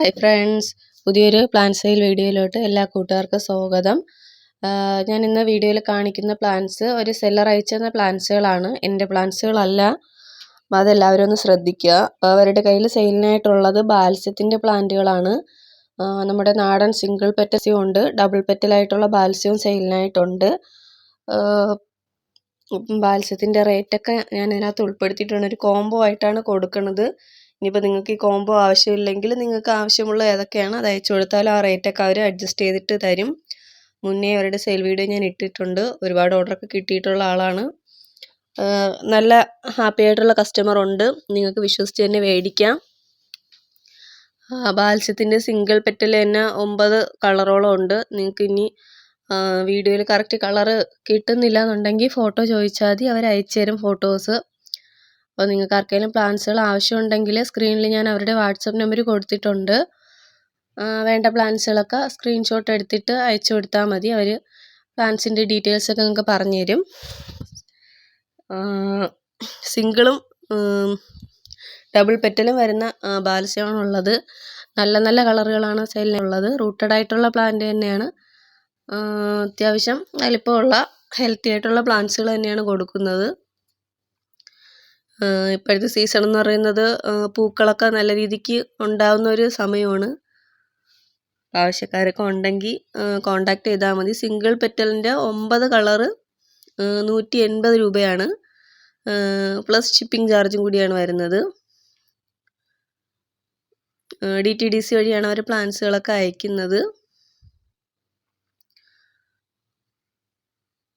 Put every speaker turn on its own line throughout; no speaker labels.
Hi friends പുതിയൊരു പ്ലാൻസൈൽ sale വീഡിയോയിലോട്ട് എല്ലാ കൂട്ടുകാർക്കും സ്വാഗതം. ഞാൻ ഇന്ന് വീഡിയോയിൽ കാണിക്കുന്ന പ്ലാന്റ്സ് ഒരു സെല്ലർ അയച്ചെന്ന പ്ലാന്റ്സുകളാണ് എന്റെ പ്ലാന്റ്സുകളല്ല അതെല്ലാവരും ഒന്ന് ശ്രദ്ധിക്കുക. അവരുടെ കയ്യിൽ സെയിലിനായിട്ടുള്ളത് ബാൽസ്യത്തിന്റെ പ്ലാന്റുകളാണ് നമ്മുടെ നാടൻ സിംഗിൾ പെറ്റസ്യം ഉണ്ട്. ഡബിൾ പെറ്റലായിട്ടുള്ള ബാൽസ്യവും സെയിലിനായിട്ടുണ്ട് ബാൽസ്യത്തിന്റെ റേറ്റൊക്കെ ഞാൻ അതിനകത്ത് ഉൾപ്പെടുത്തിയിട്ടുണ്ട്. ഒരു കോംബോ ആയിട്ടാണ് കൊടുക്കുന്നത്. ഇനിയിപ്പോൾ നിങ്ങൾക്ക് ഈ കോംബോ ആവശ്യമില്ലെങ്കിൽ നിങ്ങൾക്ക് ആവശ്യമുള്ള ഏതൊക്കെയാണ് അത് അയച്ചു കൊടുത്താൽ ആ റേറ്റൊക്കെ അവർ അഡ്ജസ്റ്റ് ചെയ്തിട്ട് തരും. മുന്നേ അവരുടെ സെയിൽ വീഡിയോ ഞാൻ ഇട്ടിട്ടുണ്ട്. ഒരുപാട് ഓർഡറൊക്കെ കിട്ടിയിട്ടുള്ള ആളാണ്. നല്ല ഹാപ്പി ആയിട്ടുള്ള കസ്റ്റമർ ഉണ്ട്. നിങ്ങൾക്ക് വിശ്വസിച്ച് തന്നെ മേടിക്കാം. ബാൽസ്യത്തിന്റെ സിംഗിൾ പെറ്റൽ തന്നെ ഒമ്പത് കളറോളം ഉണ്ട്. നിങ്ങൾക്ക് ഇനി വീഡിയോയിൽ കറക്റ്റ് കളറ് കിട്ടുന്നില്ല എന്നുണ്ടെങ്കിൽ ഫോട്ടോ ചോദിച്ചാൽ മതി. അവർ അയച്ചു തരും ഫോട്ടോസ് അപ്പോൾ നിങ്ങൾക്ക് ആർക്കെങ്കിലും പ്ലാൻസുകൾ ആവശ്യമുണ്ടെങ്കിൽ സ്ക്രീനിൽ ഞാൻ അവരുടെ വാട്സപ്പ് നമ്പർ കൊടുത്തിട്ടുണ്ട്. വേണ്ട പ്ലാൻസുകളൊക്കെ സ്ക്രീൻഷോട്ട് എടുത്തിട്ട് അയച്ചു കൊടുത്താൽ മതി. അവർ പ്ലാൻസിന്റെ ഡീറ്റെയിൽസൊക്കെ നിങ്ങൾക്ക് പറഞ്ഞു തരും സിംഗിളും ഡബിൾ പെറ്റലും വരുന്ന ബാലസ്യമാണുള്ളത് നല്ല നല്ല കളറുകളാണ് സെയിലിനുള്ളത് റൂട്ടഡ് ആയിട്ടുള്ള പ്ലാന്റ് തന്നെയാണ്. അത്യാവശ്യം വലിപ്പമുള്ള ഹെൽത്തി ആയിട്ടുള്ള പ്ലാന്റ്സുകൾ തന്നെയാണ് കൊടുക്കുന്നത്. ഇപ്പോഴത്തെ സീസൺ എന്ന് പറയുന്നത് പൂക്കളൊക്കെ നല്ല രീതിക്ക് ഉണ്ടാവുന്ന ഒരു സമയമാണ്. ആവശ്യക്കാരൊക്കെ ഉണ്ടെങ്കിൽ കോണ്ടാക്ട് ചെയ്താൽ മതി. സിംഗിൾ പെറ്റലിന്റെ ഒമ്പത് കളറ് നൂറ്റി എൺപത് രൂപയാണ്. പ്ലസ് ഷിപ്പിംഗ് ചാർജും കൂടിയാണ് വരുന്നത്. ഡി ടി ഡി സി വഴിയാണ് അവർ പ്ലാൻസുകളൊക്കെ അയക്കുന്നത്.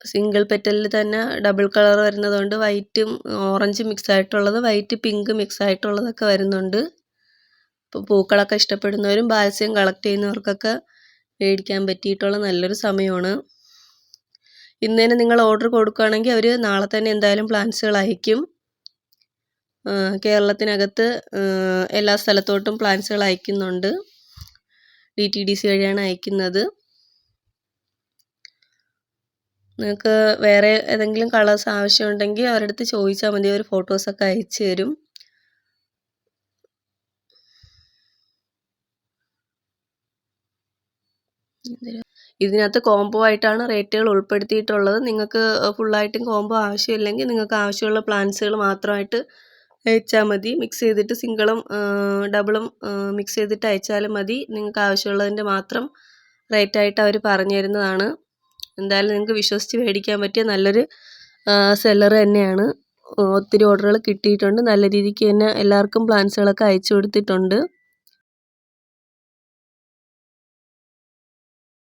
സിംഗിൾ പെറ്റലിൽ തന്നെ ഡബിൾ കളർ വരുന്നതുകൊണ്ട് വൈറ്റും ഓറഞ്ച് മിക്സ് ആയിട്ടുള്ളത് വൈറ്റ് പിങ്ക് മിക്സ് ആയിട്ടുള്ളതൊക്കെ വരുന്നുണ്ട്. അപ്പോൾ പൂക്കളൊക്കെ ഇഷ്ടപ്പെടുന്നവരും ബാൽസ്യം കളക്ട് ചെയ്യുന്നവർക്കൊക്കെ മേടിക്കാൻ പറ്റിയിട്ടുള്ള നല്ലൊരു സമയമാണ്. ഇന്ന് തന്നെ നിങ്ങൾ ഓർഡർ കൊടുക്കുകയാണെങ്കിൽ അവർ നാളെ തന്നെ എന്തായാലും പ്ലാന്റ്സുകൾ അയക്കും കേരളത്തിനകത്ത് എല്ലാ സ്ഥലത്തോട്ടും പ്ലാന്റ്സുകൾ അയക്കുന്നുണ്ട് ഡി ടി ഡി സി വഴിയാണ് അയക്കുന്നത് നിങ്ങൾക്ക് വേറെ ഏതെങ്കിലും കളേഴ്സ് ആവശ്യമുണ്ടെങ്കിൽ അവരുടെ അടുത്ത് ചോദിച്ചാൽ മതി അവർ ഫോട്ടോസൊക്കെ അയച്ചു തരും. ഇതിനകത്ത് കോംബോ ആയിട്ടാണ് റേറ്റുകൾ ഉൾപ്പെടുത്തിയിട്ടുള്ളത്. നിങ്ങൾക്ക് ഫുള്ളായിട്ടും കോംബോ ആവശ്യമില്ലെങ്കിൽ നിങ്ങൾക്ക് ആവശ്യമുള്ള പ്ലാൻസുകൾ മാത്രമായിട്ട് അയച്ചാൽ മതി. മിക്സ് ചെയ്തിട്ട് സിംഗിളും ഡബിളും മിക്സ് ചെയ്തിട്ട് അയച്ചാലും മതി. നിങ്ങൾക്ക് ആവശ്യമുള്ളതിന്റെ മാത്രം റേറ്റായിട്ട് അവർ പറഞ്ഞു തരുന്നതാണ്. എന്തായാലും നിങ്ങൾക്ക് വിശ്വസിച്ച് മേടിക്കാൻ പറ്റിയ നല്ലൊരു സെല്ലർ തന്നെയാണ്. ഒത്തിരി ഓർഡറുകൾ കിട്ടിയിട്ടുണ്ട്. നല്ല രീതിക്ക് തന്നെ എല്ലാവർക്കും പ്ലാൻസുകളൊക്കെ അയച്ചു കൊടുത്തിട്ടുണ്ട്.